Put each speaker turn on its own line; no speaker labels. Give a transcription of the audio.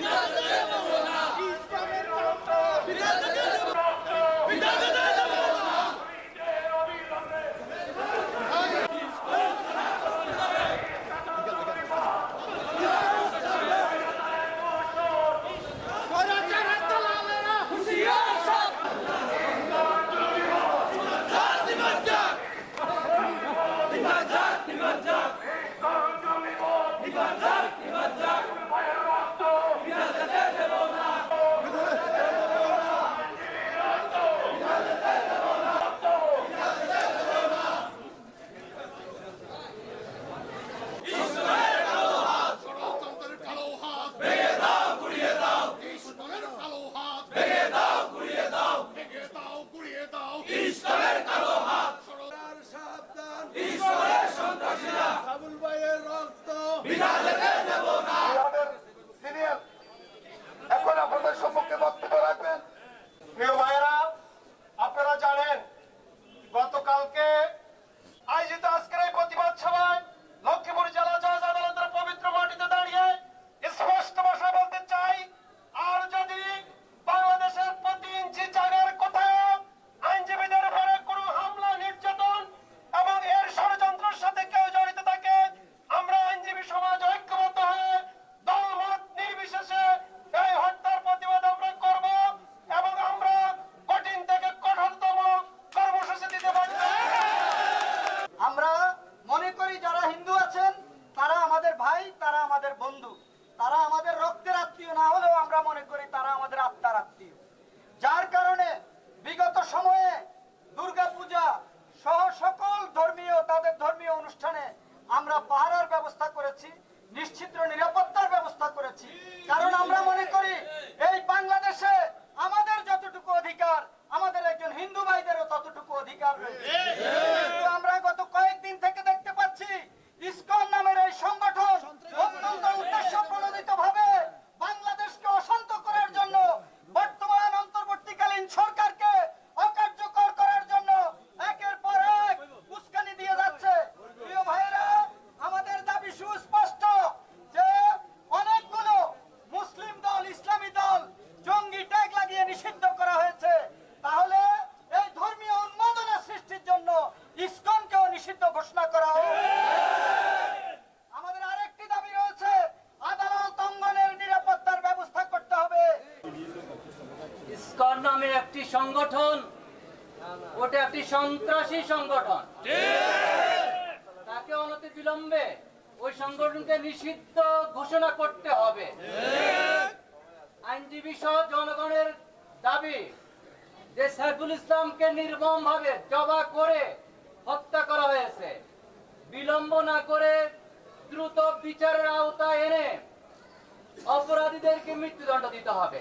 no
আমরা মনে করি যারা হিন্দু আছেন, তারা আমাদের ভাই, তারা আমাদের বন্ধু। তারা আমাদের রক্তের আত্মীয়, না হলেও আমরা মনে করি তারা আমাদের আত্মার আত্মীয়। যার কারণে বিগত সময়ে দুর্গাপূজা সহ সকল ধর্মীয়, তাদের ধর্মীয় অনুষ্ঠানে আমরা পাহারার ব্যবস্থা করেছি নিশ্চিত্র নিরাপত্তার ব্যবস্থা করেছি। কারণ আমরা মনে করি এই বাংলাদেশে আমাদের যতটুকু অধিকার, আমাদের একজন হিন্দু ভাইদেরও ততটুকু অধিকার রয়েছে।
একটি সংগঠন, ওটা একটি সন্ত্রাসী সংগঠন। তাকে অনতি বিলম্বে ওই সংগঠনকে নিষিদ্ধ ঘোষণা করতে হবে। আইনজীবী সহ জনগণের দাবি যে সাইফুল ইসলামকে নির্মম ভাবে জবা করে হত্যা করা হয়েছে। বিলম্ব না করে দ্রুত বিচারের আওতায় এনে অপরাধীদেরকে মৃত্যুদণ্ড দিতে হবে।